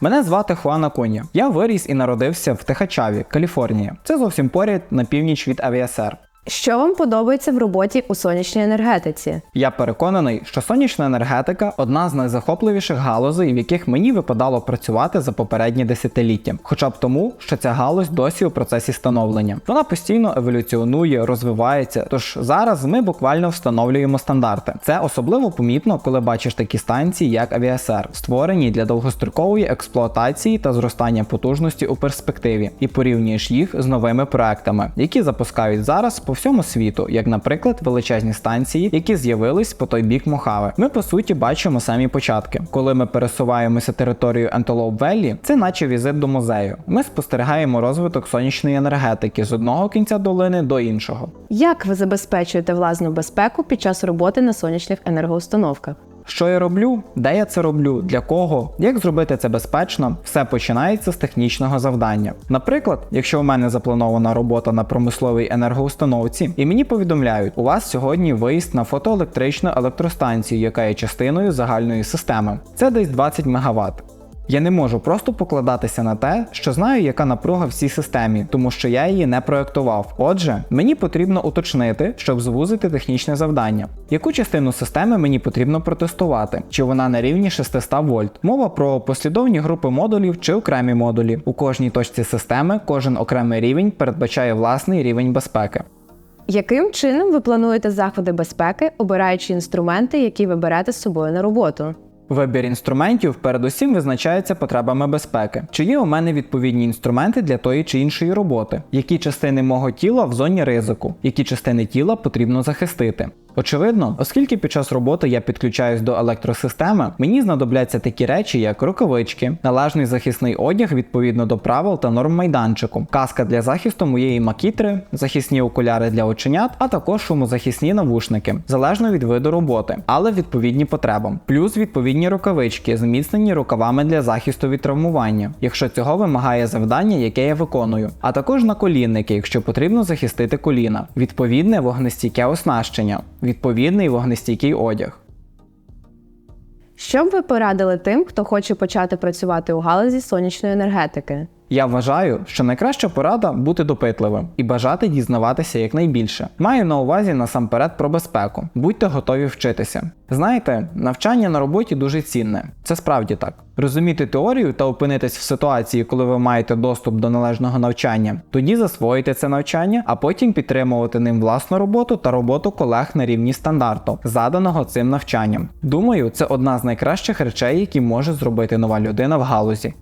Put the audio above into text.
Мене звати Хуана Коня, Я виріс і народився в Техачаві, Каліфорнія. Це зовсім поряд на північ від Авіасер. Що вам подобається в роботі у сонячній енергетиці? Я переконаний, що сонячна енергетика одна з найзахопливіших галузей, в яких мені випадало працювати за попередні десятиліття, хоча б тому, що ця галузь досі у процесі становлення. Вона постійно еволюціонує, розвивається. Тож зараз ми буквально встановлюємо стандарти. Це особливо помітно, коли бачиш такі станції, як Авіасер, створені для довгострокової експлуатації та зростання потужності у перспективі, і порівнюєш їх з новими проектами, які запускають зараз по всьому світу, як, наприклад, величезні станції, які з'явились по той бік Мохави. Ми по суті бачимо самі початки. Коли ми пересуваємося територією Антолоп Веллі, це наче візит до музею. Ми спостерігаємо розвиток сонячної енергетики з одного кінця долини до іншого. Як ви забезпечуєте власну безпеку під час роботи на сонячних енергоустановках? Що я роблю, де я це роблю, для кого, як зробити це безпечно, все починається з технічного завдання. Наприклад, якщо у мене запланована робота на промисловій енергоустановці, і мені повідомляють, у вас сьогодні виїзд на фотоелектричну електростанцію, яка є частиною загальної системи. Це десь 20 МВт. Я не можу просто покладатися на те, що знаю, яка напруга в цій системі, тому що я її не проектував. Отже, мені потрібно уточнити, щоб звузити технічне завдання. Яку частину системи мені потрібно протестувати? Чи вона на рівні 600 вольт? Мова про послідовні групи модулів чи окремі модулі. У кожній точці системи кожен окремий рівень передбачає власний рівень безпеки. Яким чином ви плануєте заходи безпеки, обираючи інструменти, які ви берете з собою на роботу? Вибір інструментів передусім визначається потребами безпеки. Чи є у мене відповідні інструменти для тої чи іншої роботи? Які частини мого тіла в зоні ризику? Які частини тіла потрібно захистити? Очевидно, оскільки під час роботи я підключаюсь до електросистеми, мені знадобляться такі речі, як рукавички, належний захисний одяг відповідно до правил та норм майданчику, каска для захисту моєї макітри, захисні окуляри для оченят, а також шумозахисні навушники, залежно від виду роботи, але відповідні потребам, плюс відповідні рукавички, зміцнені рукавами для захисту від травмування, якщо цього вимагає завдання, яке я виконую, а також наколінники, якщо потрібно захистити коліна, відповідне вогнестійке оснащення, відповідний вогнестійкий одяг. Що б ви порадили тим, хто хоче почати працювати у галузі сонячної енергетики? Я вважаю, що найкраща порада бути допитливим і бажати дізнаватися якнайбільше. Маю на увазі насамперед про безпеку. Будьте готові вчитися. Знаєте, навчання на роботі дуже цінне. Це справді так. Розуміти теорію та опинитись в ситуації, коли ви маєте доступ до належного навчання, тоді засвоїти це навчання, а потім підтримувати ним власну роботу та роботу колег на рівні стандарту, заданого цим навчанням. Думаю, це одна з найкращих речей, які може зробити нова людина в галузі.